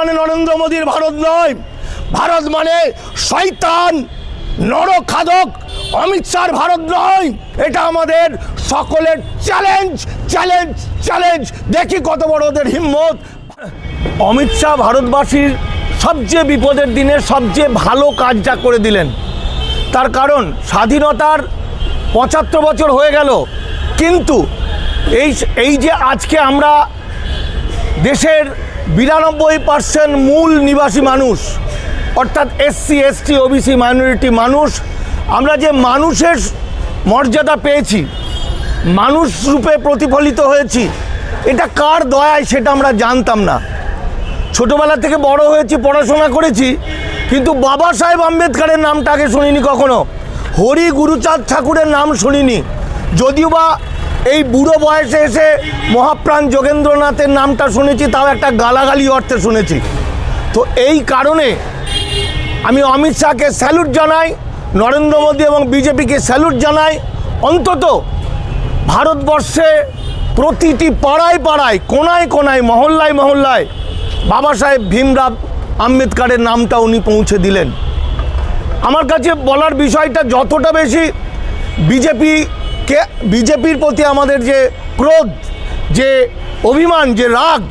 মানে নরেন্দ্র মোদীর ভারত নয়। ভারত মানে শয়তান, নরখাদক, অমিত শাহর ভারত নয়। এটা আমাদের সকলের চ্যালেঞ্জ চ্যালেঞ্জ চ্যালেঞ্জ দেখি কত বড় ওদের হিম্মত। অমিত শাহ ভারতবাসীর সবচেয়ে বিপদের দিনে সবচেয়ে ভালো কাজটা করে দিলেন। তার কারণ স্বাধীনতার পঁচাত্তর বছর হয়ে গেল। কিন্তু এই এই যে আজকে আমরা দেশের বিরানব্বই পার্সেন্ট মূল নিবাসী মানুষ, অর্থাৎ এসসি, এসটি, ওবিসি মাইনরিটি মানুষ, আমরা যে মানুষের মর্যাদা পেয়েছি, মানুষ রূপে প্রতিফলিত হয়েছি, এটা কার দয়ায় সেটা আমরা জানতাম না। ছোটোবেলা থেকে বড় হয়েছি, পড়াশোনা করেছি, কিন্তু বাবা সাহেব আম্বেদকরের নামটা আগে শুনিনি কখনো। হরি গুরুচাঁদ ঠাকুরের নাম শুনিনি। যদিও বা এই বুড়ো বয়সে এসে মহাপ্রাণ যোগেন্দ্রনাথের নামটা শুনেছি, তাও একটা গালাগালি অর্থে শুনেছি। তো এই কারণে আমি অমিত শাহকে স্যালুট জানাই, নরেন্দ্র মোদী এবং বিজেপিকে স্যালুট জানাই। অন্তত ভারতবর্ষে প্রতিটি পাড়ায় পাড়ায়, কোনায় কোনায়, মহল্লায় মহল্লায় বাবা সাহেব ভীমরাব আম্বেদকারের নামটা উনি পৌঁছে দিলেন। আমার কাছে বলার বিষয়টা যতটা বেশি বিজেপিকে বিজেপির প্রতি আমাদের যে ক্রোধ, যে অভিমান, যে রাগ,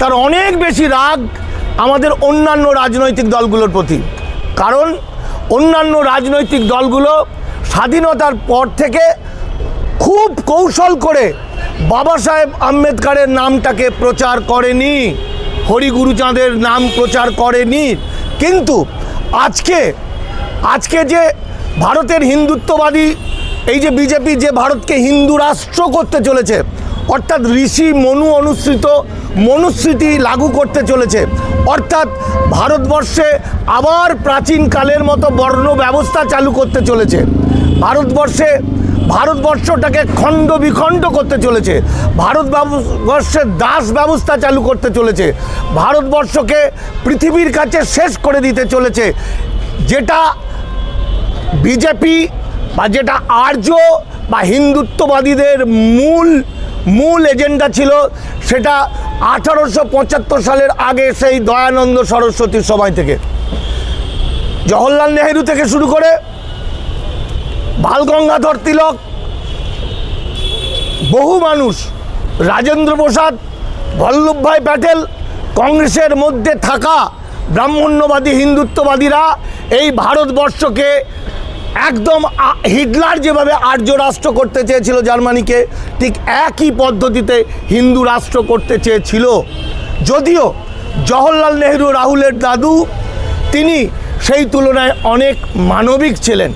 তার অনেক বেশি রাগ আমাদের অন্যান্য রাজনৈতিক দলগুলোর প্রতি। কারণ অন্যান্য রাজনৈতিক দলগুলো স্বাধীনতার পর থেকে খুব কৌশল করে বাবা সাহেব আম্বেদকারের নামটাকে প্রচার করেনি, হরিগুরুচাঁদের নাম প্রচার করেনি। কিন্তু আজকে আজকে যে ভারতের হিন্দুত্ববাদী এই যে বিজেপি যে ভারতকে হিন্দু রাষ্ট্র করতে চলেছে, অর্থাৎ ঋষি মনু অনুসৃত মনুস্মৃতি লাগু করতে চলেছে, অর্থাৎ ভারতবর্ষে আবার প্রাচীনকালের মতো বর্ণ ব্যবস্থা চালু করতে চলেছে। ভারতবর্ষে, ভারতবর্ষটাকে খণ্ড বিখণ্ড করতে চলেছে, ভারত বর্ষের দাস ব্যবস্থা চালু করতে চলেছে, ভারতবর্ষকে পৃথিবীর কাছে শেষ করে দিতে চলেছে, যেটা বিজেপি বা যেটা আর্য বা হিন্দুত্ববাদীদের মূল মূল এজেন্ডা ছিল, সেটা আঠারোশো পঁচাত্তর সালের আগে সেই দয়ানন্দ সরস্বতীর সময় থেকে। জওহরলাল নেহেরু থেকে শুরু করে বালগঙ্গাধর তিলক, বহু মানুষ, রাজেন্দ্র প্রসাদ বল্লভভাই প্যাটেল, কংগ্রেসের মধ্যে থাকা ব্রাহ্মণ্যবাদী হিন্দুত্ববাদীরা এই ভারতবর্ষকে একদম হিটলার যেভাবে আর্য রাষ্ট্র করতে চেয়েছিল জার্মানিকে, ঠিক একই পদ্ধতিতে হিন্দু রাষ্ট্র করতে চেয়েছিল। যদিও জওহরলাল নেহরু, রাহুলের দাদু, তিনি সেই তুলনায় অনেক মানবিক ছিলেন।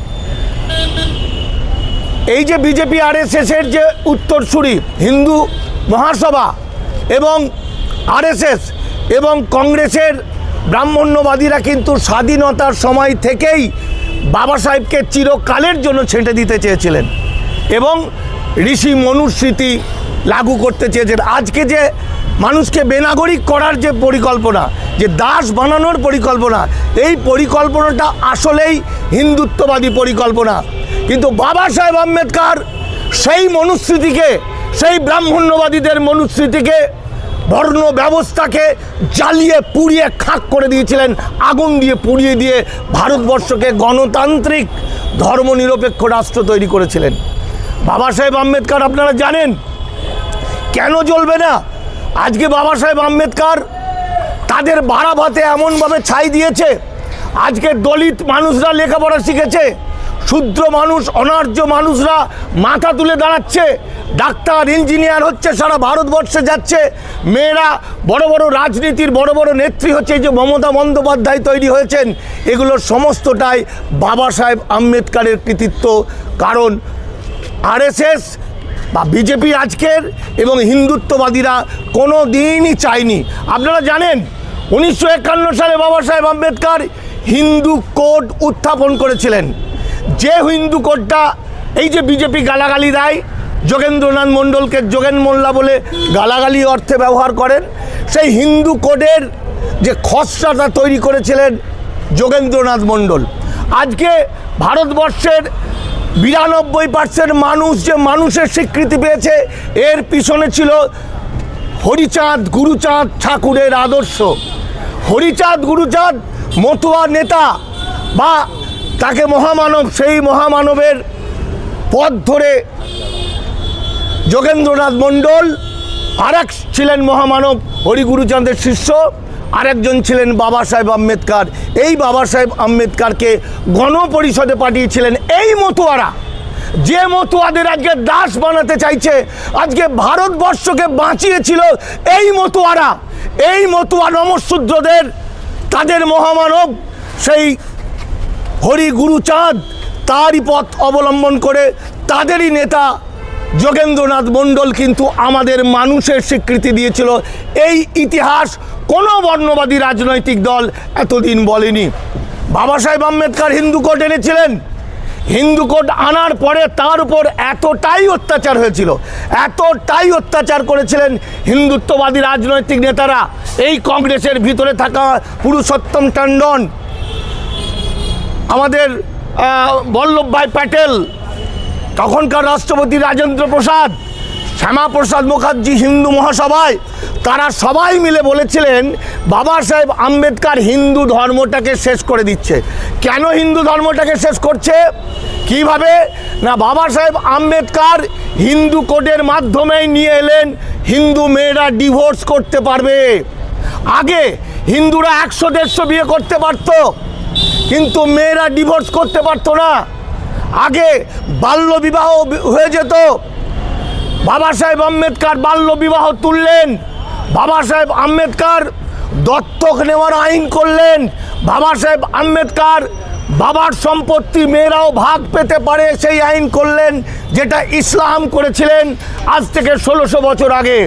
এই যে বিজেপি আরএসএসের যে উত্তরসূরি হিন্দু মহাসভা এবং আরএসএস এবং কংগ্রেসের ব্রাহ্মণ্যবাদীরা কিন্তু স্বাধীনতার সময় থেকেই বাবা সাহেবকে চিরকালের জন্য ছেঁটে দিতে চেয়েছিলেন এবং ঋষি মনুস্মৃতি লাগু করতে চেয়েছেন। আজকে যে মানুষকে বেনাগরিক করার যে পরিকল্পনা, যে দাস বানানোর পরিকল্পনা, এই পরিকল্পনাটা আসলেই হিন্দুত্ববাদী পরিকল্পনা। কিন্তু বাবা সাহেব আম্বেদকর সেই মনুস্মৃতিকে, সেই ব্রাহ্মণ্যবাদীদের মনুস্মৃতিকে বর্ণ ব্যবস্থাকে জ্বালিয়ে, পুড়িয়ে, খাক করে দিয়েছিলেন, আগুন দিয়ে পুড়িয়ে দিয়ে ভারতবর্ষকে গণতান্ত্রিক ধর্মনিরপেক্ষ রাষ্ট্র তৈরি করেছিলেন। বাবা সাহেব আম্বেদকর, আপনারা জানেন? কেন জ্বলবে না? আজকে বাবা সাহেব আম্বেদকর তাদের ভাড়া ভাতে এমনভাবে ছাই দিয়েছে, আজকে দলিত মানুষরা লেখাপড়া শিখেছে ক্ষুদ্র মানুষ, অনার্য মানুষরা মাথা তুলে দাঁড়াচ্ছে। ডাক্তার, ইঞ্জিনিয়ার হচ্ছে, সারা ভারতবর্ষে যাচ্ছে। মেয়েরা, বড় বড় রাজনীতির বড় বড় নেত্রী হচ্ছে যে মমতা বন্দ্যোপাধ্যায় তৈরি হয়েছেন। এগুলোর সমস্তটাই বাবা সাহেব আম্বেদকরের কৃতিত্ব। কারণ আরএসএস বা বিজেপি আজকের এবং হিন্দুত্ববাদীরা কোনো দিনই চায়নি। আপনারা জানেন, উনিশশো একান্ন সালে বাবা সাহেব আম্বেদকর হিন্দু কোড উত্থাপন করেছিলেন। যে হিন্দু কোডটা এই যে বিজেপি গালাগালি দেয়, যোগেন্দ্রনাথ মণ্ডলকে যোগেন মোল্লা বলে গালাগালি অর্থে ব্যবহার করেন, সেই হিন্দু কোডের যে খসড়াটা তৈরি করেছিলেন যোগেন্দ্রনাথ মণ্ডল। আজকে ভারতবর্ষের বিরানব্বই পার্সেন্ট মানুষ যে মানুষের স্বীকৃতি পেয়েছে, এর পিছনে ছিল হরিচাঁদ, গুরুচাঁদ ঠাকুরের আদর্শ। হরিচাঁদ, গুরুচাঁদ মতুয়া নেতা বা তাকে মহামানব, সেই মহামানবের পথ ধরে যোগেন্দ্রনাথ মণ্ডল, আরেক ছিলেন মহামানব হরিগুরুচাঁদের শিষ্য, আরেকজন ছিলেন বাবা সাহেব আম্বেদকার। এই বাবা সাহেব আম্বেদকারকে গণপরিষদে পাঠিয়েছিলেন এই মতুয়ারা। যে মতুয়াদের আজকে দাস বানাতে চাইছে, আজকে ভারতবর্ষকে বাঁচিয়েছিল এই মতুয়ারা। এই মতুয়া নমশূদ্রদের, তাদের মহামানব সেই হরি গুরুচাঁদ তারই পথ অবলম্বন করে তাদেরই নেতা যোগেন্দ্রনাথ মণ্ডল কিন্তু আমাদের মানুষের স্বীকৃতি দিয়েছিল। এই ইতিহাস কোনো বর্ণবাদী রাজনৈতিক দল এতদিন বলেনি। বাবা সাহেব আম্বেদকর হিন্দু কোড এনেছিলেন। হিন্দু আনার পরে তার উপর এতটাই অত্যাচার হয়েছিল, এতটাই অত্যাচার করেছিলেন হিন্দুত্ববাদী রাজনৈতিক নেতারা। এই কংগ্রেসের ভিতরে থাকা পুরুষোত্তম টন্ডন আমাদের বল্লভভাই প্যাটেল, তখনকার রাষ্ট্রপতি রাজেন্দ্র প্রসাদ শ্যামাপ্রসাদ মুখার্জি হিন্দু মহাসভায়, তারা সবাই মিলে বলেছিলেন, বাবা সাহেব আম্বেদকর হিন্দু ধর্মটাকে শেষ করে দিচ্ছে। কেন হিন্দু ধর্মটাকে শেষ করছে? কীভাবে? না, বাবা সাহেব আম্বেদকার হিন্দু কোডের মাধ্যমেই নিয়ে এলেন, হিন্দু মেয়েরা ডিভোর্স করতে পারবে। আগে হিন্দুরা একশো, দেড়শো বিয়ে করতে পারতো। কিন্তু মেয়েরা ডিভোর্স করতে পারতো না। আগে বাল্য বিবাহ হয়ে যেত। বাবা সাহেব আম্বেদকর বাল্য বিবাহ তুললেন। বাবা সাহেব আম্বেদকর দত্তক নেওয়ার আইন করলেন। বাবা সাহেব আম্বেদকর বাবার সম্পত্তি মেয়েরাও ভাগ পেতে পারে সেই আইন করলেন, যেটা ইসলাম করেছিলেন আজ থেকে ষোলোশো বছর আগে।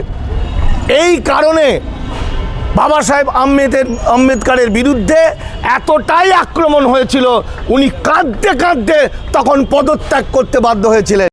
এই কারণে বাবা সাহেব আম্বেদের আম্বেদকারের বিরুদ্ধে এতটাই আক্রমণ হয়েছিল, উনি কাঁদতে কাঁদতে তখন পদত্যাগ করতে বাধ্য হয়েছিলেন।